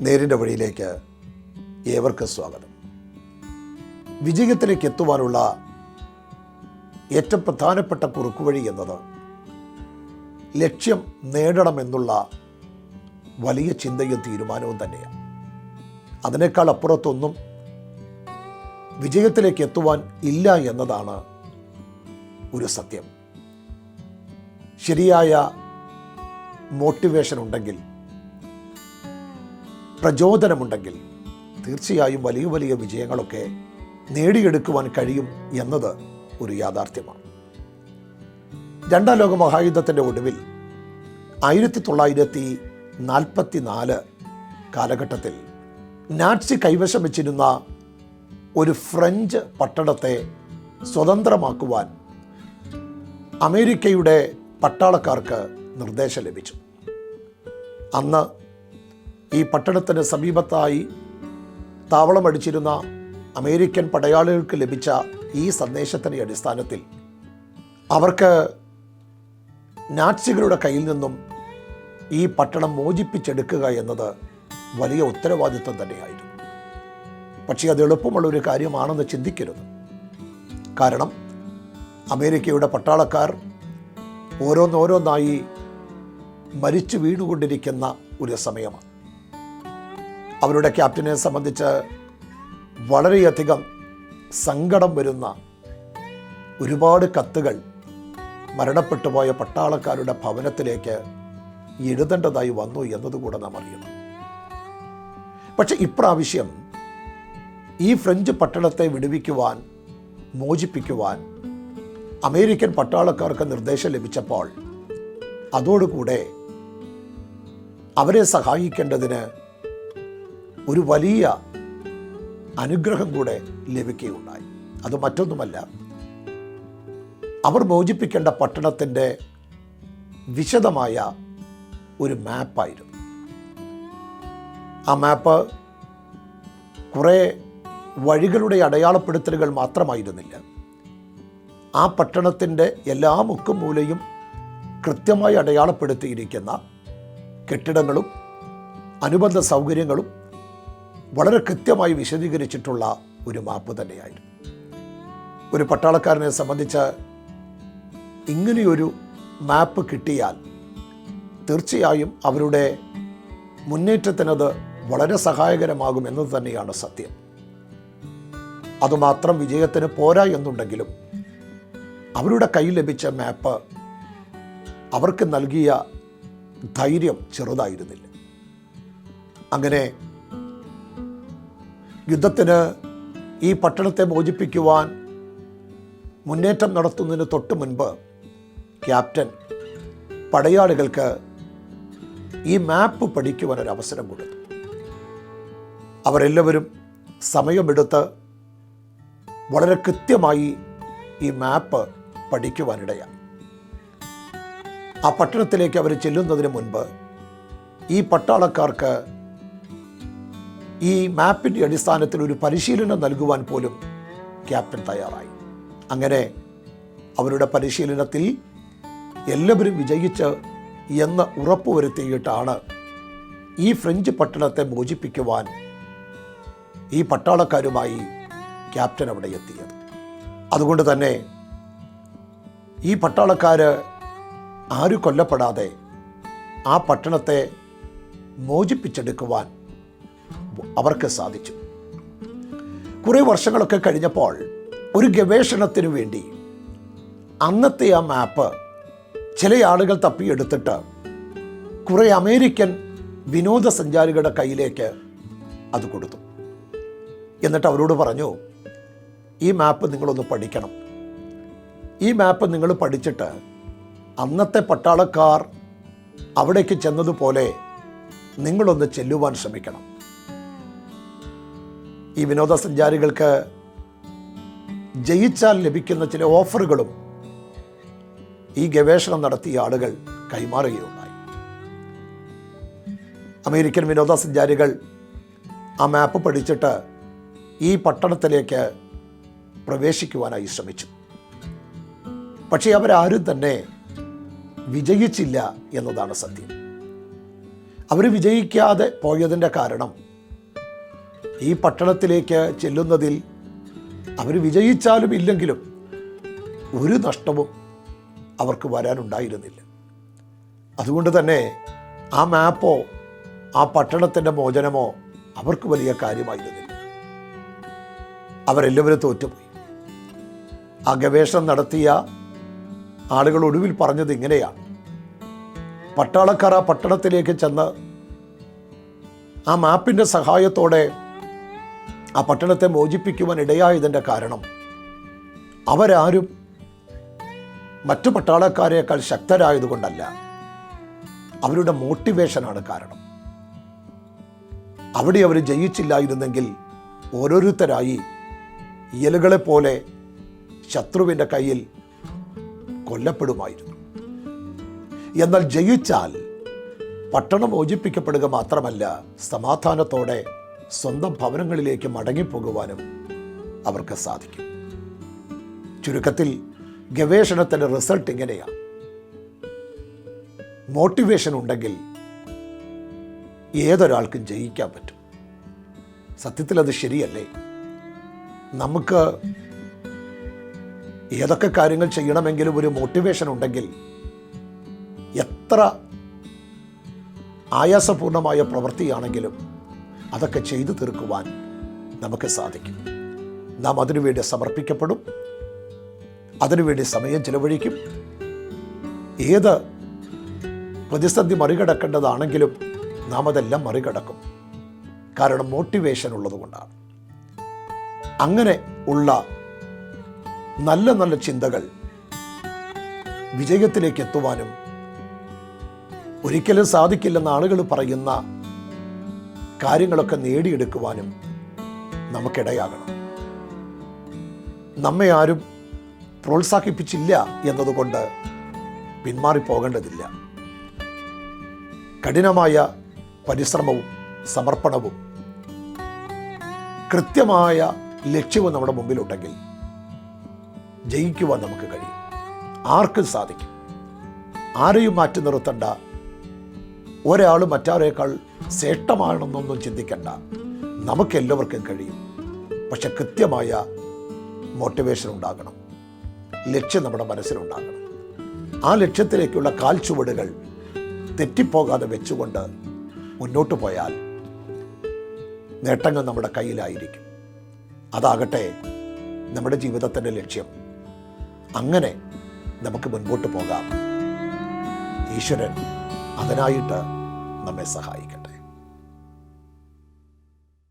നേരിന്റെ വഴിയിലേക്ക് ഏവർക്കും സ്വാഗതം. വിജയത്തിലേക്ക് എത്തുവാനുള്ള ഏറ്റവും പ്രധാനപ്പെട്ട കുറുക്കുവഴി എന്നത് ലക്ഷ്യം നേടണമെന്നുള്ള വലിയ ചിന്തയും തീരുമാനവും തന്നെയാണ്. അതിനേക്കാൾ അപ്പുറത്തൊന്നും വിജയത്തിലേക്ക് എത്തുവാൻ ഇല്ല എന്നതാണ് ഒരു സത്യം. ശരിയായ മോട്ടിവേഷൻ ഉണ്ടെങ്കിൽ പ്രചോദനമുണ്ടെങ്കിൽ തീർച്ചയായും വലിയ വലിയ വിജയങ്ങളൊക്കെ നേടിയെടുക്കുവാൻ കഴിയും എന്നത് ഒരു യാഥാർത്ഥ്യമാണ്. രണ്ടാം ലോക മഹായുദ്ധത്തിന്റെ ഒടുവിൽ ആയിരത്തി തൊള്ളായിരത്തി നാൽപ്പത്തി നാല് കാലഘട്ടത്തിൽ നാറ്റ്സി കൈവശം വെച്ചിരുന്ന ഒരു ഫ്രഞ്ച് പട്ടണത്തെ സ്വതന്ത്രമാക്കുവാൻ അമേരിക്കയുടെ പട്ടാളക്കാർക്ക് നിർദ്ദേശം ലഭിച്ചു. അന്ന് ഈ പട്ടണത്തിന് സമീപത്തായി താവളമടിച്ചിരുന്ന അമേരിക്കൻ പടയാളികൾക്ക് ലഭിച്ച ഈ സന്ദേശത്തിന്റെ അടിസ്ഥാനത്തിൽ അവർക്ക് നാറ്റ്സികളുടെ കയ്യിൽ നിന്നും ഈ പട്ടണം മോചിപ്പിച്ചെടുക്കുക എന്നത് വലിയ ഉത്തരവാദിത്വം തന്നെയായിരുന്നു. പക്ഷേ അത് എളുപ്പമുള്ള ഒരു കാര്യമാണെന്ന് ചിന്തിക്കരുത്. കാരണം അമേരിക്കയുടെ പട്ടാളക്കാർ ഓരോന്നോരോന്നായി മരിച്ചു വീണുകൊണ്ടിരിക്കുന്ന ഒരു സമയമാണ്. അവരുടെ ക്യാപ്റ്റനെ സംബന്ധിച്ച് വളരെയധികം സങ്കടം വരുന്ന ഒരുപാട് കത്തുകൾ മരണപ്പെട്ടുപോയ പട്ടാളക്കാരുടെ ഭവനത്തിലേക്ക് എഴുതേണ്ടതായി വന്നു എന്നതുകൂടെ നാം അറിയണം. പക്ഷെ ഇപ്രാവശ്യം ഈ ഫ്രഞ്ച് പട്ടണത്തെ വിടുവിക്കുവാൻ മോചിപ്പിക്കുവാൻ അമേരിക്കൻ പട്ടാളക്കാർക്ക് നിർദ്ദേശം ലഭിച്ചപ്പോൾ അതോടുകൂടെ അവരെ സഹായിക്കേണ്ടതിന് ഒരു വലിയ അനുഗ്രഹം കൂടെ ലഭിക്കുകയുണ്ടായി. അത് മറ്റൊന്നുമല്ല അവർ മോചിപ്പിക്കേണ്ട പട്ടണത്തിന്റെ വിശദമായ ഒരു മാപ്പായിരുന്നു. ആ മാപ്പ് കുറേ വഴികളുടെ അടയാളപ്പെടുത്തലുകൾ മാത്രമായിരുന്നില്ല. ആ പട്ടണത്തിന്റെ എല്ലാ മുക്കും മൂലയും കൃത്യമായി അടയാളപ്പെടുത്തിയിരിക്കുന്ന കെട്ടിടങ്ങളും അനുബന്ധ സൗകര്യങ്ങളും വളരെ കൃത്യമായി വിശദീകരിച്ചിട്ടുള്ള ഒരു മാപ്പ് തന്നെയായിരുന്നു. ഒരു പട്ടാളക്കാരനെ സംബന്ധിച്ച് ഇങ്ങനെയൊരു മാപ്പ് കിട്ടിയാൽ തീർച്ചയായും അവരുടെ മുന്നേറ്റത്തിനത് വളരെ സഹായകരമാകും എന്നത് തന്നെയാണ് സത്യം. അതുമാത്രം വിജയത്തിന് പോരാ എന്നുണ്ടെങ്കിലും അവരുടെ കയ്യിൽ ലഭിച്ച മാപ്പ് അവർക്ക് നൽകിയ ധൈര്യം ചെറുതായിരുന്നില്ല. അങ്ങനെ യുദ്ധത്തിന് ഈ പട്ടണത്തെ മോചിപ്പിക്കുവാൻ മുന്നേറ്റം നടത്തുന്നതിന് തൊട്ട് മുൻപ് ക്യാപ്റ്റൻ പടയാളികൾക്ക് ഈ മാപ്പ് പഠിക്കുവാൻ ഒരു അവസരം കൊടുത്തു. അവരെല്ലാവരും സമയമെടുത്ത് വളരെ കൃത്യമായി ഈ മാപ്പ് പഠിക്കുവാനിടയായി. ആ പട്ടണത്തിലേക്ക് അവർ ചെല്ലുന്നതിന് മുൻപ് ഈ പട്ടാളക്കാർക്ക് ഈ മാപ്പിന്റെ അടിസ്ഥാനത്തിൽ ഒരു പരിശീലനം നൽകുവാൻ പോലും ക്യാപ്റ്റൻ തയ്യാറായി. അങ്ങനെ അവരുടെ പരിശീലനത്തിൽ എല്ലാവരും വിജയിച്ച് എന്ന് ഉറപ്പുവരുത്തിയിട്ടാണ് ഈ ഫ്രഞ്ച് പട്ടണത്തെ മോചിപ്പിക്കുവാൻ ഈ പട്ടാളക്കാരുമായി ക്യാപ്റ്റൻ അവിടെ എത്തിയത്. അതുകൊണ്ട് തന്നെ ഈ പട്ടാളക്കാർ ആരും കൊല്ലപ്പെടാതെ ആ പട്ടണത്തെ മോചിപ്പിച്ചെടുക്കുവാൻ അവർക്ക് സാധിച്ചു. കുറേ വർഷങ്ങളൊക്കെ കഴിഞ്ഞപ്പോൾ ഒരു ഗവേഷണത്തിന് വേണ്ടി അന്നത്തെ ആ മാപ്പ് ചില ആളുകൾ തപ്പിയെടുത്തിട്ട് കുറേ അമേരിക്കൻ വിനോദസഞ്ചാരികളുടെ കയ്യിലേക്ക് അത് കൊടുത്തു. എന്നിട്ട് അവരോട് പറഞ്ഞു ഈ മാപ്പ് നിങ്ങളൊന്ന് പഠിക്കണം. ഈ മാപ്പ് നിങ്ങൾ പഠിച്ചിട്ട് അന്നത്തെ പട്ടാളക്കാർ അവിടേക്ക് ചെന്നതുപോലെ നിങ്ങളൊന്ന് ചെല്ലുവാൻ ശ്രമിക്കണം. ഈ വിനോദസഞ്ചാരികൾക്ക് ജയിച്ചാൽ ലഭിക്കുന്ന ചില ഓഫറുകളും ഈ ഗവേഷണം നടത്തിയ ആളുകൾ കൈമാറുകയുണ്ടായി. അമേരിക്കൻ വിനോദസഞ്ചാരികൾ ആ മാപ്പ് പഠിച്ചിട്ട് ഈ പട്ടണത്തിലേക്ക് പ്രവേശിക്കുവാനായി ശ്രമിച്ചു. പക്ഷേ അവരാരും തന്നെ വിജയിച്ചില്ല എന്നതാണ് സത്യം. അവർ വിജയിക്കാതെ പോയതിന്റെ കാരണം ഈ പട്ടണത്തിലേക്ക് ചെല്ലുന്നതിൽ അവർ വിജയിച്ചാലും ഇല്ലെങ്കിലും ഒരു നഷ്ടവും അവർക്ക് വരാനുണ്ടായിരുന്നില്ല. അതുകൊണ്ട് തന്നെ ആ മാപ്പോ ആ പട്ടണത്തിന്റെ മോചനമോ അവർക്ക് വലിയ കാര്യമായിരുന്നില്ല. അവരെല്ലാവരും തോറ്റുപോയി. ആ ഗവേഷണം നടത്തിയ ആളുകൾ ഒടുവിൽ പറഞ്ഞത് ഇങ്ങനെയാണ്. പട്ടാളക്കാർ ആ പട്ടണത്തിലേക്ക് ചെന്ന് ആ മാപ്പിന്റെ സഹായത്തോടെ ആ പട്ടണത്തെ മോചിപ്പിക്കുവാൻ ഇടയായതിന്റെ കാരണം. അവരാരും മറ്റു പട്ടാളക്കാരേക്കാൾ ശക്തരായതുകൊണ്ടല്ല. അവരുടെ മോട്ടിവേഷനാണ് കാരണം. അവിടെ അവർ ജയിച്ചില്ലായിരുന്നെങ്കിൽ ഓരോരുത്തരായി ഇയലുകളെപ്പോലെ ശത്രുവിന്റെ കയ്യിൽ കൊല്ലപ്പെടുമായിരുന്നു. എന്നാൽ ജയിച്ചാൽ പട്ടണം മോചിപ്പിക്കപ്പെടുക മാത്രമല്ല സമാധാനത്തോടെ സ്വന്തം ഭവനങ്ങളിലേക്ക് മടങ്ങിപ്പോകുവാനും അവർക്ക് സാധിക്കും. ചുരുക്കത്തിൽ ഗവേഷണത്തിന്റെ റിസൾട്ട് ഇങ്ങനെയാണ് മോട്ടിവേഷൻ ഉണ്ടെങ്കിൽ ഏതൊരാൾക്കും ജയിക്കാൻ പറ്റും. സത്യത്തിൽ അത് ശരിയല്ലേ? നമുക്ക് ഏതൊക്കെ കാര്യങ്ങൾ ചെയ്യണമെങ്കിലും ഒരു മോട്ടിവേഷൻ ഉണ്ടെങ്കിൽ എത്ര ആയാസപൂർണമായ പ്രവൃത്തിയാണെങ്കിലും അതൊക്കെ ചെയ്തു തീർക്കുവാൻ നമുക്ക് സാധിക്കും. നാം അതിനുവേണ്ടി സമർപ്പിക്കപ്പെടും. അതിനുവേണ്ടി സമയം ചിലവഴിക്കും. ഏത് പ്രതിസന്ധി മറികടക്കേണ്ടതാണെങ്കിലും നാം അതെല്ലാം മറികടക്കും. കാരണം മോട്ടിവേഷൻ ഉള്ളതുകൊണ്ടാണ് അങ്ങനെ ഉള്ള നല്ല നല്ല ചിന്തകൾ വിജയത്തിലേക്ക് എത്തുവാനും ഒരിക്കലും സാധിക്കില്ലെന്ന് ആളുകൾ പറയുന്ന കാര്യങ്ങളൊക്കെ നേടിയെടുക്കുവാനും നമുക്കിടയാകണം. നമ്മെ ആരും പ്രോത്സാഹിപ്പിച്ചില്ല എന്നതുകൊണ്ട് പിന്മാറിപ്പോകേണ്ടതില്ല കഠിനമായ പരിശ്രമവും സമർപ്പണവും കൃത്യമായ ലക്ഷ്യവും നമ്മുടെ മുമ്പിലുണ്ടെങ്കിൽ ജയിക്കുവാൻ നമുക്ക് കഴിയും. ആർക്കും സാധിക്കും. ആരെയും മാറ്റി നിർത്തേണ്ട ഒരാൾ മറ്റാരേക്കാൾ ശ്രേഷ്ഠമാണെന്നൊന്നും ചിന്തിക്കണ്ട. നമുക്കെല്ലാവർക്കും കഴിയും. പക്ഷെ കൃത്യമായ മോട്ടിവേഷൻ ഉണ്ടാകണം. ലക്ഷ്യം നമ്മുടെ മനസ്സിലുണ്ടാകണം. ആ ലക്ഷ്യത്തിലേക്കുള്ള കാൽച്ചുവടുകൾ തെറ്റിപ്പോകാതെ വെച്ചുകൊണ്ട് മുന്നോട്ട് പോയാൽ നേട്ടങ്ങൾ നമ്മുടെ കയ്യിലായിരിക്കും. അതാകട്ടെ നമ്മുടെ ജീവിതത്തിന്റെ ലക്ഷ്യം. അങ്ങനെ നമുക്ക് മുൻപോട്ട് പോകാം. ഈശ്വരൻ അതിനായിട്ട് നമ്മെ സഹായിക്കട്ടെ.